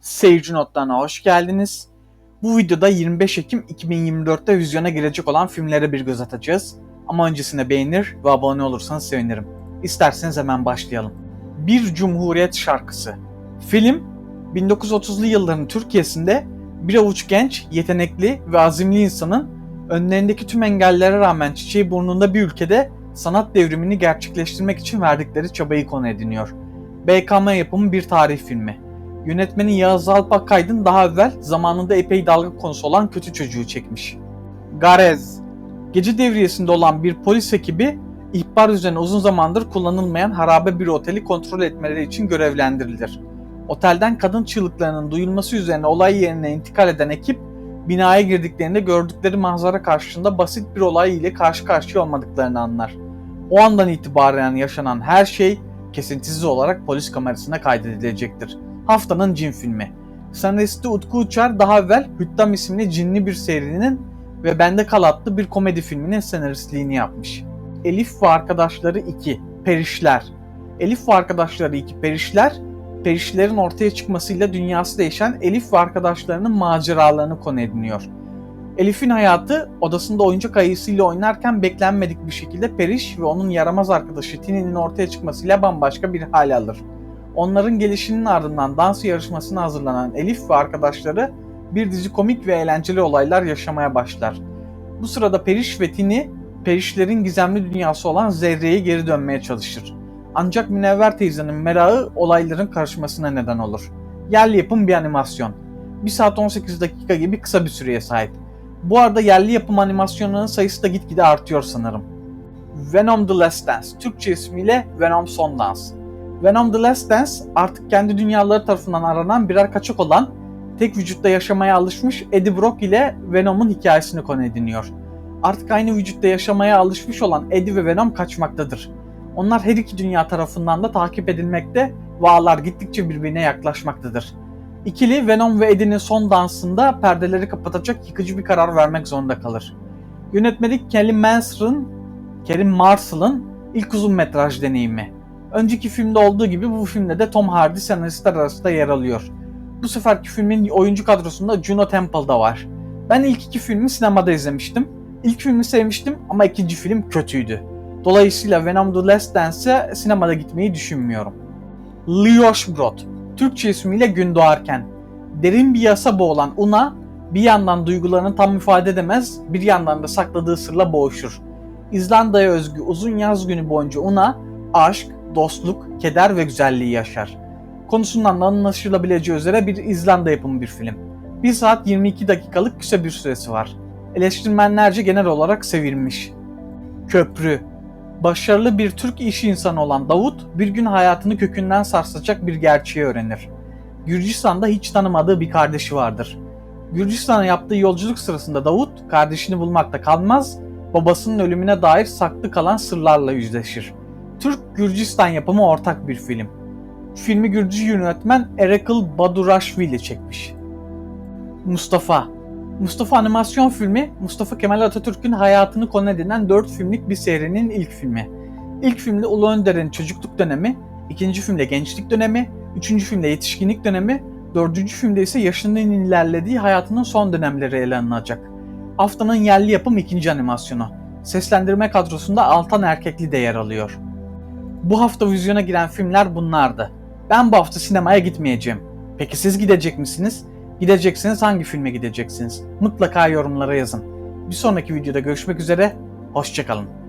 Seyirci notlarına hoş geldiniz. Bu videoda 25 Ekim 2024'te vizyona girecek olan filmlere bir göz atacağız. Ama öncesinde beğenir ve abone olursanız sevinirim. İsterseniz hemen başlayalım. Bir Cumhuriyet Şarkısı Film, 1930'lu yılların Türkiye'sinde bir avuç genç, yetenekli ve azimli insanın önlerindeki tüm engellere rağmen çiçeği burnunda bir ülkede sanat devrimini gerçekleştirmek için verdikleri çabayı konu ediniyor. BKM yapımı bir tarih filmi. Yönetmeni Yağız Alpakaydın daha evvel zamanında epey dalga konusu olan Kötü Çocuğu çekmiş. Garez Gece devriyesinde olan bir polis ekibi ihbar üzerine uzun zamandır kullanılmayan harabe bir oteli kontrol etmeleri için görevlendirilir. Otelden kadın çığlıklarının duyulması üzerine olay yerine intikal eden ekip binaya girdiklerinde gördükleri manzara karşısında basit bir olay ile karşı karşıya olmadıklarını anlar. O andan itibaren yaşanan her şey kesintisiz olarak polis kamerasına kaydedilecektir. Haftanın cin filmi. Senaristi Utku Uçar daha evvel Hüttam isimli cinli bir serinin ve Bende Kal adlı bir komedi filminin senaristliğini yapmış. Elif ve Arkadaşları 2 Perişler Elif ve Arkadaşları 2 Perişler, perişlerin ortaya çıkmasıyla dünyası değişen Elif ve arkadaşlarının maceralarını konu ediniyor. Elif'in hayatı odasında oyuncak ayısıyla oynarken beklenmedik bir şekilde Periş ve onun yaramaz arkadaşı Tini'nin ortaya çıkmasıyla bambaşka bir hal alır. Onların gelişinin ardından dans yarışmasına hazırlanan Elif ve arkadaşları bir dizi komik ve eğlenceli olaylar yaşamaya başlar. Bu sırada Periş ve Tini, Perişlerin gizemli dünyası olan Zerre'ye geri dönmeye çalışır. Ancak Münevver teyzenin merakı olayların karışmasına neden olur. Yerli yapım bir animasyon. 1 saat 18 dakika gibi kısa bir süreye sahip. Bu arada yerli yapım animasyonlarının sayısı da gitgide artıyor sanırım. Venom The Last Dance, Türkçe ismiyle Venom Son Dans. Venom The Last Dance artık kendi dünyaları tarafından aranan birer kaçak olan, tek vücutta yaşamaya alışmış Eddie Brock ile Venom'un hikayesini konu ediniyor. Artık aynı vücutta yaşamaya alışmış olan Eddie ve Venom kaçmaktadır. Onlar her iki dünya tarafından da takip edilmekte ve ağlar gittikçe birbirine yaklaşmaktadır. İkili Venom ve Eddie'nin son dansında perdeleri kapatacak yıkıcı bir karar vermek zorunda kalır. Yönetmelik Kelly Mansell'ın, Kerim Marshall'ın ilk uzun metraj deneyimi. Önceki filmde olduğu gibi bu filmde de Tom Hardy senaristler arasında yer alıyor. Bu seferki filmin oyuncu kadrosunda Juno Temple da var. Ben ilk iki filmi sinemada izlemiştim. İlk filmi sevmiştim ama ikinci film kötüydü. Dolayısıyla Venom The Last Dance'e sinemada gitmeyi düşünmüyorum. Lioshbrod, Türkçe ismiyle Gün Doğarken. Derin bir yasa boğulan Una, bir yandan duygularını tam ifade edemez, bir yandan da sakladığı sırla boğuşur. İzlanda'ya özgü uzun yaz günü boyunca Una, aşk, dostluk, keder ve güzelliği yaşar. Konusundan da anlaşılabileceği üzere bir İzlanda yapımı bir film. 1 saat 22 dakikalık kısa bir süresi var. Eleştirmenlerce genel olarak sevilmiş. Köprü Başarılı bir Türk iş insanı olan Davut bir gün hayatını kökünden sarsacak bir gerçeği öğrenir. Gürcistan'da hiç tanımadığı bir kardeşi vardır. Gürcistan'a yaptığı yolculuk sırasında Davut kardeşini bulmakta kalmaz, babasının ölümüne dair saklı kalan sırlarla yüzleşir. Türk-Gürcistan yapımı ortak bir film. Filmi Gürcü yönetmen Erekıl Badurashvili çekmiş. Mustafa Mustafa animasyon filmi, Mustafa Kemal Atatürk'ün hayatını konu edinen 4 filmlik bir serinin ilk filmi. İlk filmde Ulu Önder'in çocukluk dönemi, ikinci filmde gençlik dönemi, üçüncü filmde yetişkinlik dönemi, dördüncü filmde ise yaşının ilerlediği hayatının son dönemleri ele alınacak. Haftanın yerli yapım ikinci animasyonu. Seslendirme kadrosunda Altan Erkekli de yer alıyor. Bu hafta vizyona giren filmler bunlardı. Ben bu hafta sinemaya gitmeyeceğim. Peki siz gidecek misiniz? Gideceksiniz hangi filme gideceksiniz? Mutlaka yorumlara yazın. Bir sonraki videoda görüşmek üzere, hoşçakalın.